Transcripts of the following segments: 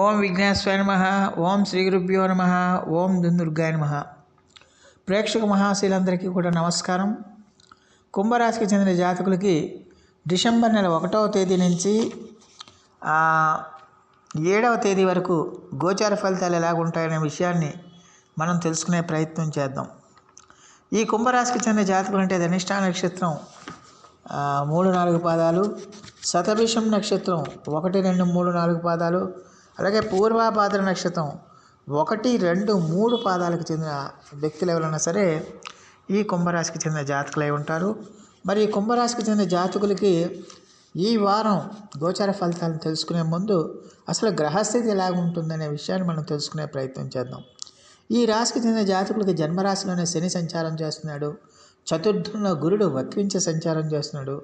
ఓం విఘ్నేశ్వర నమ ఓం శ్రీ గురుభ్యో నమ ఓం దుందుర్గాయ నమ. ప్రేక్షక మహాశీలందరికీ కూడా నమస్కారం. కుంభరాశికి చెందిన జాతకులకి డిసెంబర్ నెల ఒకటవ తేదీ నుంచి ఏడవ తేదీ వరకు గోచార ఫలితాలు ఎలాగుంటాయనే విషయాన్ని మనం తెలుసుకునే ప్రయత్నం చేద్దాం. ఈ కుంభరాశికి చెందిన జాతకులు అంటే ధనిష్ఠా నక్షత్రం మూడు నాలుగు పాదాలు శతభిషం నక్షత్రం ఒకటి రెండు మూడు నాలుగు పాదాలు అలాగే పూర్వాభాద్ర నక్షత్రం ఒకటి రెండు మూడు పాదాలకు చెందిన వ్యక్తులు ఎవరైనా సరే ఈ కుంభరాశికి చెందిన జాతకులై ఉంటారు. మరి ఈ కుంభరాశికి చెందిన జాతకులకి ఈ వారం గోచార ఫలితాలను తెలుసుకునే ముందు అసలు గ్రహస్థితి ఎలాగుంటుందనే విషయాన్ని మనం తెలుసుకునే ప్రయత్నం చేద్దాం. ఈ రాశికి చెందిన జాతకులకి జన్మరాశిలోనే శని సంచారం చేస్తున్నాడు. చతుర్థంలో గురుడు వక్రించి సంచారం చేస్తున్నాడు.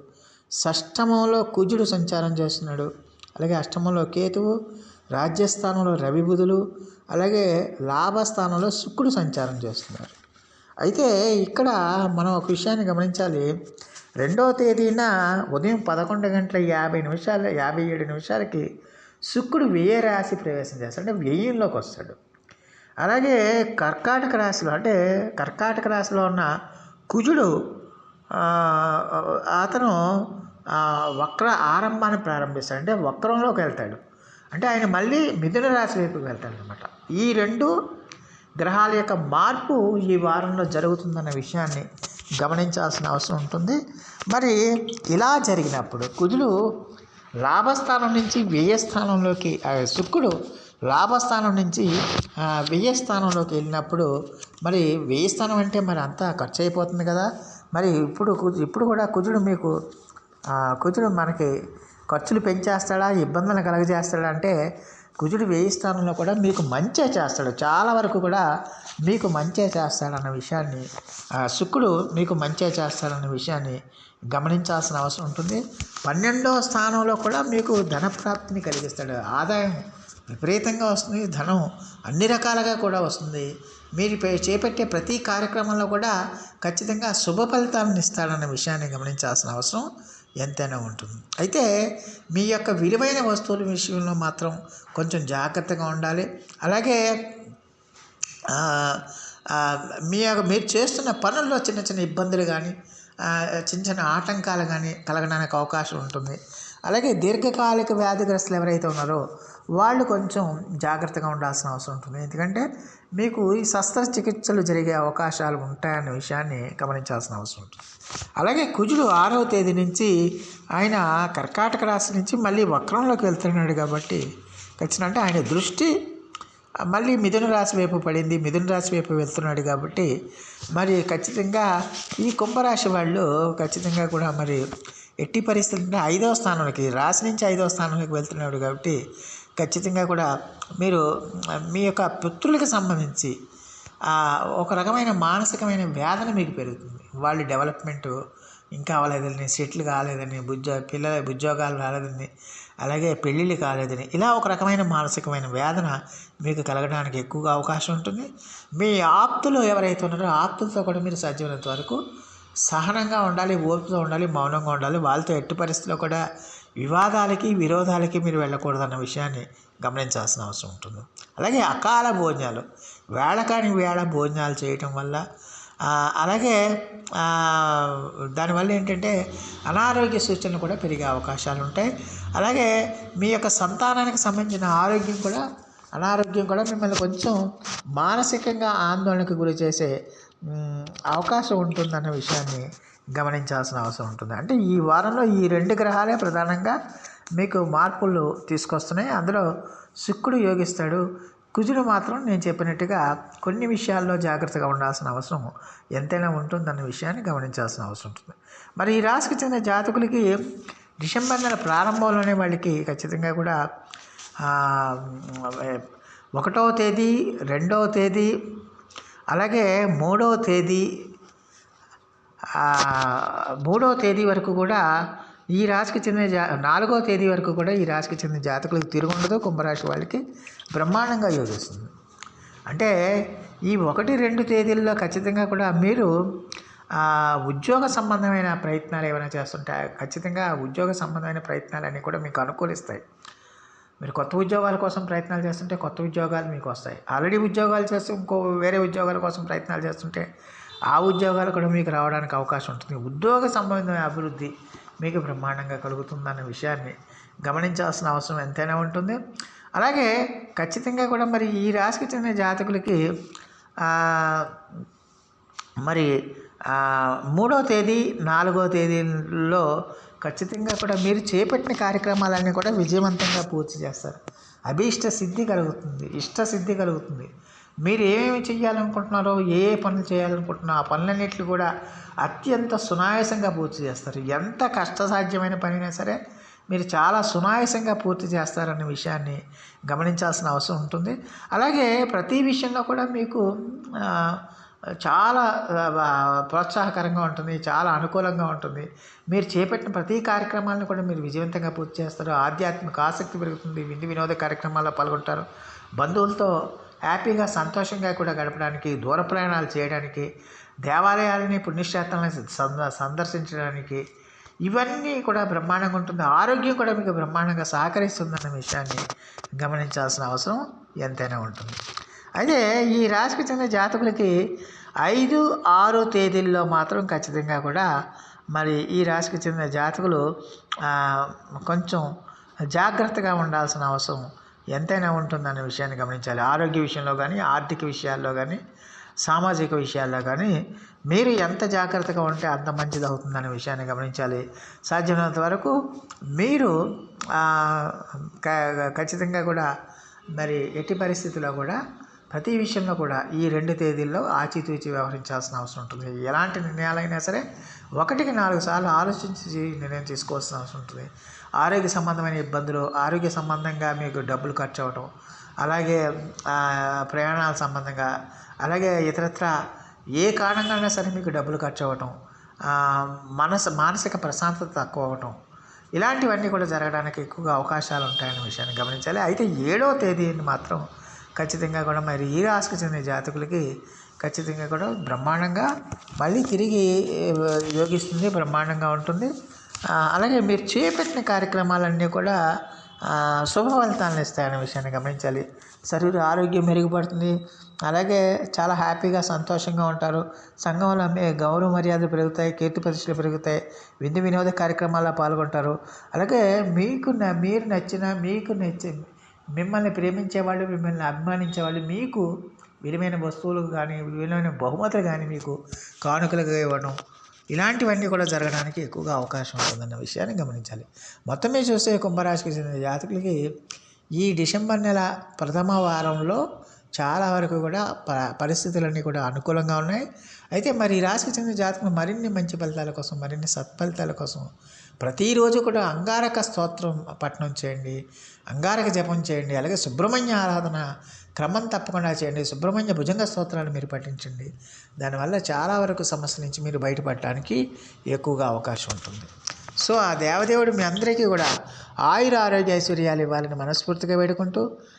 షష్టమంలో కుజుడు సంచారం చేస్తున్నాడు. అలాగే అష్టమంలో కేతువు రాజ్యస్థానంలో రవి బుధులు అలాగే లాభస్థానంలో శుక్రుడు సంచారం చేస్తున్నారు. అయితే ఇక్కడ మనం ఒక విషయాన్ని గమనించాలి. రెండవ తేదీన ఉదయం పదకొండు గంటల యాభై నిమిషాల యాభై ఏడు నిమిషాలకి శుక్రుడు వ్యయ రాశి ప్రవేశం చేస్తాడు. అంటే వ్యయంలోకి వస్తాడు. అలాగే కర్కాటక రాశిలో అంటే కర్కాటక రాశిలో ఉన్న కుజుడు అతను వక్ర ఆరంభాన్ని ప్రారంభిస్తాడు. అంటే వక్రంలోకి వెళ్తాడు. అంటే ఆయన మళ్ళీ మిథున రాశి వైపు వెళ్తాడనమాట ఈ రెండు గ్రహాల యొక్క మార్పు ఈ వారంలో జరుగుతుందన్న విషయాన్ని గమనించాల్సిన అవసరం ఉంటుంది. మరి ఇలా జరిగినప్పుడు కుజుడు లాభస్థానం నుంచి వ్యయస్థానంలోకి శుక్రుడు లాభస్థానం నుంచి వ్యయస్థానంలోకి వెళ్ళినప్పుడు మరి వ్యయస్థానం అంటే మరి అంతా ఖర్చు అయిపోతుంది కదా. మరి ఇప్పుడు ఇప్పుడు కూడా కుజుడు మీకు కుజుడు మనకి ఖర్చులు పెంచేస్తాడా? ఇబ్బందులు కలగజేస్తాడా? అంటే కుజుడు వేయి స్థానంలో కూడా మీకు మంచే చేస్తాడు. చాలా వరకు కూడా మీకు మంచే చేస్తాడన్న విషయాన్ని శుక్రుడు మీకు మంచే చేస్తాడన్న విషయాన్ని గమనించాల్సిన అవసరం ఉంటుంది. పన్నెండవ స్థానంలో కూడా మీకు ధనప్రాప్తిని కలిగిస్తాడు. ఆదాయం విపరీతంగా వస్తుంది ధనం అన్ని రకాలుగా కూడా వస్తుంది. మీరు పే- చేపట్టే ప్రతి కార్యక్రమంలో కూడా ఖచ్చితంగా శుభ ఫలితాలను ఇస్తాడన్న విషయాన్ని గమనించాల్సిన అవసరం. ఎంతైనా ఉంటుంది. అయితే మీ యొక్క విలువైన వస్తువుల విషయంలో మాత్రం కొంచెం జాగ్రత్తగా ఉండాలి. అలాగే మీ యొక్క మీరు చేస్తున్న పనుల్లో చిన్న చిన్న ఇబ్బందులు కానీ చిన్న చిన్న ఆటంకాలు కానీ కలగడానికి అవకాశం ఉంటుంది. అలాగే దీర్ఘకాలిక వ్యాధిగ్రస్తులు ఎవరైతే ఉన్నారో వాళ్ళు కొంచెం జాగ్రత్తగా ఉండాల్సిన అవసరం ఉంటుంది. ఎందుకంటే మీకు ఈ శస్త్రచికిత్సలు జరిగే అవకాశాలు ఉంటాయన్న విషయాన్ని గమనించాల్సిన అవసరం ఉంటుంది. అలాగే కుజుడు ఆరవ తేదీ నుంచి ఆయన కర్కాటక రాశి నుంచి మళ్ళీ వక్రంలోకి వెళ్తున్నాడు కాబట్టి ఖచ్చితంగా అంటే ఆయన దృష్టి మళ్ళీ మిథున రాశి వైపు పడింది. మిథున రాశి వైపు వెళ్తున్నాడు కాబట్టి మరి ఖచ్చితంగా ఈ కుంభరాశి వాళ్ళు ఖచ్చితంగా కూడా మరి ఎట్టి పరిస్థితులు అంటే ఐదవ స్థానంలోకి రాశి నుంచి ఐదవ స్థానంలోకి వెళ్తున్నాడు కాబట్టి ఖచ్చితంగా కూడా మీరు మీ యొక్క పుత్రులకు సంబంధించి ఒక రకమైన మానసికమైన వేదన మీకు పెరుగుతుంది. వాళ్ళ డెవలప్మెంట్ ఇంకా అవ్వలేదని సెటిల్ కాలేదని ఉద్యో పిల్లల ఉద్యోగాలు రాలేదని అలాగే పెళ్ళిళ్ళు కాలేదని ఇలా ఒక రకమైన మానసికమైన వేదన మీకు కలగడానికి ఎక్కువగా అవకాశం ఉంటుంది. మీ ఆప్తులు ఎవరైతే ఉన్నారో ఆప్తులతో కూడా మీరు సాధ్యమైనంత వరకు సహనంగా ఉండాలి ఓర్పుతో ఉండాలి మౌనంగా ఉండాలి. వాళ్ళతో ఎట్టి పరిస్థితిలో కూడా వివాదాలకి విరోధాలకి మీరు వెళ్ళకూడదన్న విషయాన్ని గమనించాల్సిన అవసరం ఉంటుంది. అలాగే అకాల భోజనాలు వేళకాని వేళ భోజనాలు చేయటం వల్ల అలాగే దానివల్ల ఏంటంటే అనారోగ్య సూచనలు కూడా పెరిగే అవకాశాలు ఉంటాయి. అలాగే మీ యొక్క సంతానానికి సంబంధించిన ఆరోగ్యం కూడా అనారోగ్యం కూడా మిమ్మల్ని కొంచెం మానసికంగా ఆందోళనకు గురి చేసే అవకాశం ఉంటుందన్న విషయాన్ని గమనించాల్సిన అవసరం ఉంటుంది. అంటే ఈ వారంలో ఈ రెండు గ్రహాలే ప్రధానంగా మీకు మార్పులు తీసుకొస్తున్నాయి. అందులో శుక్రుడు యోగిస్తాడు. కుజుడు మాత్రం నేను చెప్పినట్టుగా కొన్ని విషయాల్లో జాగ్రత్తగా ఉండాల్సిన అవసరం ఎంతైనా ఉంటుందన్న విషయాన్ని గమనించాల్సిన అవసరం ఉంటుంది. మరి ఈ రాశికి చెందిన జాతకులకి డిసెంబర్ నెల ప్రారంభంలోనే వాళ్ళకి ఖచ్చితంగా కూడా ఒకటవ తేదీ రెండవ తేదీ అలాగే మూడవ తేదీ మూడవ తేదీ వరకు కూడా ఈ రాశికి చెందిన జా నాలుగవ తేదీ వరకు కూడా ఈ రాశికి చెందిన జాతకులకు తిరుగుండదు కుంభరాశి వాళ్ళకి బ్రహ్మాండంగా యోగిస్తుంది. అంటే ఈ ఒకటి రెండు తేదీల్లో ఖచ్చితంగా కూడా మీరు ఉద్యోగ సంబంధమైన ప్రయత్నాలు ఏమైనా చేస్తుంటే ఖచ్చితంగా ఉద్యోగ సంబంధమైన ప్రయత్నాలన్నీ కూడా మీకు అనుకూలిస్తాయి. మీరు కొత్త ఉద్యోగాల కోసం ప్రయత్నాలు చేస్తుంటే కొత్త ఉద్యోగాలు మీకు వస్తాయి. ఆల్రెడీ ఉద్యోగాలు చేస్తూ ఇంకో వేరే ఉద్యోగాల కోసం ప్రయత్నాలు చేస్తుంటే ఆ ఉద్యోగాలు కూడా మీకు రావడానికి అవకాశం ఉంటుంది. ఉద్యోగ సంబంధమైన అభివృద్ధి మీకు బ్రహ్మాండంగా కలుగుతుందన్న విషయాన్ని గమనించాల్సిన అవసరం ఎంతైనా ఉంటుంది. అలాగే ఖచ్చితంగా కూడా మరి ఈ రాశికి చెందిన జాతకులకి మరి మూడో తేదీ నాలుగో తేదీల్లో ఖచ్చితంగా కూడా మీరు చేపట్టిన కార్యక్రమాలన్నీ కూడా విజయవంతంగా పూర్తి చేస్తారు. అభీష్ట సిద్ధి కలుగుతుంది ఇష్ట సిద్ధి కలుగుతుంది. మీరు ఏమేమి చేయాలనుకుంటున్నారో ఏ ఏ పనులు చేయాలనుకుంటున్నారో ఆ పనులన్నింటినీ కూడా అత్యంత సునాయాసంగా పూర్తి చేస్తారు. ఎంత కష్టసాధ్యమైన పనైనా సరే మీరు చాలా సునాయాసంగా పూర్తి చేస్తారన్న విషయాన్ని గమనించాల్సిన అవసరం ఉంటుంది. అలాగే ప్రతి విషయంలో కూడా మీకు చాలా ప్రోత్సాహకరంగా ఉంటుంది చాలా అనుకూలంగా ఉంటుంది. మీరు చేపట్టిన ప్రతి కార్యక్రమాలను కూడా మీరు విజయవంతంగా పూర్తి చేస్తారు. ఆధ్యాత్మిక ఆసక్తి పెరుగుతుంది విందు వినోద కార్యక్రమాల్లో పాల్గొంటారు. బంధువులతో హ్యాపీగా సంతోషంగా కూడా గడపడానికి దూర ప్రయాణాలు చేయడానికి దేవాలయాలని పుణ్యక్షేత్రాలను సంద సందర్శించడానికి ఇవన్నీ కూడా బ్రహ్మాండంగా ఉంటుంది. ఆరోగ్యం కూడా మీకు బ్రహ్మాండంగా సహకరిస్తుందన్న విషయాన్ని గమనించాల్సిన అవసరం ఎంతైనా ఉంటుంది. అయితే ఈ రాశికి చెందిన జాతకులకి ఐదు ఆరు తేదీల్లో మాత్రం ఖచ్చితంగా కూడా మరి ఈ రాశికి చెందిన జాతకులు కొంచెం జాగ్రత్తగా ఉండాల్సిన అవసరం ఎంతైనా ఉంటుందనే విషయాన్ని గమనించాలి. ఆరోగ్య విషయంలో కానీ ఆర్థిక విషయాల్లో కానీ సామాజిక విషయాల్లో కానీ మీరు ఎంత జాగ్రత్తగా ఉంటే అంత మంచిది అవుతుందనే విషయాన్ని గమనించాలి. సాధ్యమైనంత వరకు మీరు ఖచ్చితంగా కూడా మరి ఎట్టి పరిస్థితుల్లో కూడా ప్రతి విషయంలో కూడా ఈ రెండు తేదీల్లో ఆచితూచి వ్యవహరించాల్సిన అవసరం ఉంటుంది. ఎలాంటి నిర్ణయాలైనా సరే ఒకటికి నాలుగు సార్లు ఆలోచించి నిర్ణయం తీసుకోవాల్సిన అవసరం ఉంటుంది. ఆరోగ్య సంబంధమైన ఇబ్బందులు ఆరోగ్య సంబంధంగా మీకు డబ్బులు ఖర్చు అవ్వటం అలాగే ప్రయాణాల సంబంధంగా అలాగే ఇతరత్ర ఏ కారణంగా సరే మీకు డబ్బులు ఖర్చు అవ్వటం మనసు మానసిక ప్రశాంతత తక్కువ అవ్వటం ఇలాంటివన్నీ కూడా జరగడానికి ఎక్కువగా అవకాశాలు ఉంటాయనే విషయాన్ని గమనించాలి. అయితే ఏడవ తేదీని మాత్రం ఖచ్చితంగా కూడా మరి ఈ రాశికి చెందిన జాతకులకి ఖచ్చితంగా కూడా బ్రహ్మాండంగా మళ్ళీ తిరిగి యోగిస్తుంది బ్రహ్మాండంగా ఉంటుంది. అలాగే మీరు చేపట్టిన కార్యక్రమాలన్నీ కూడా శుభ ఫలితాలను ఇస్తాయనే విషయాన్ని గమనించాలి. శరీర ఆరోగ్యం మెరుగుపడుతుంది. అలాగే చాలా హ్యాపీగా సంతోషంగా ఉంటారు. సంఘంలో మీ గౌరవ మర్యాదలు పెరుగుతాయి కీర్తి ప్రతిష్టలు పెరుగుతాయి. విందు వినోద కార్యక్రమాల్లో పాల్గొంటారు. అలాగే మీకు న- మీరు నచ్చిన మీకు నచ్చి మిమ్మల్ని ప్రేమించేవాళ్ళు మిమ్మల్ని అభిమానించేవాళ్ళు మీకు విలువైన వస్తువులు కానీ విలువైన బహుమతులు కానీ మీకు కానుకలుగా ఇవ్వడం ఇలాంటివన్నీ కూడా జరగడానికి ఎక్కువగా అవకాశం ఉంటుందన్న విషయాన్ని గమనించాలి. మొత్తం మీద చూస్తే కుంభరాశికి చెందిన జాతకులకి ఈ డిసెంబర్ నెల ప్రథమ వారంలో చాలా వరకు కూడా ప పరిస్థితులన్నీ కూడా అనుకూలంగా ఉన్నాయి. అయితే మరి ఈ రాశికి చెందిన జాతకులు మరిన్ని మంచి ఫలితాల కోసం మరిన్ని సత్ఫలితాల కోసం ప్రతిరోజు కూడా అంగారక స్తోత్రం పఠనం చేయండి. అంగారక జపం చేయండి. అలాగే సుబ్రహ్మణ్య ఆరాధన క్రమం తప్పకుండా చేయండి. సుబ్రహ్మణ్య భుజంగ స్తోత్రాలు మీరు పఠించండి. దానివల్ల చాలా వరకు సమస్యల నుంచి మీరు బయటపడటానికి ఎక్కువగా అవకాశం ఉంటుంది. సో ఆ దేవదేవుడు మీ అందరికీ కూడా ఆయుర ఆరోగ్య ఐశ్వర్యాలు ఇవ్వాలని మనస్ఫూర్తిగా వేడుకుంటూ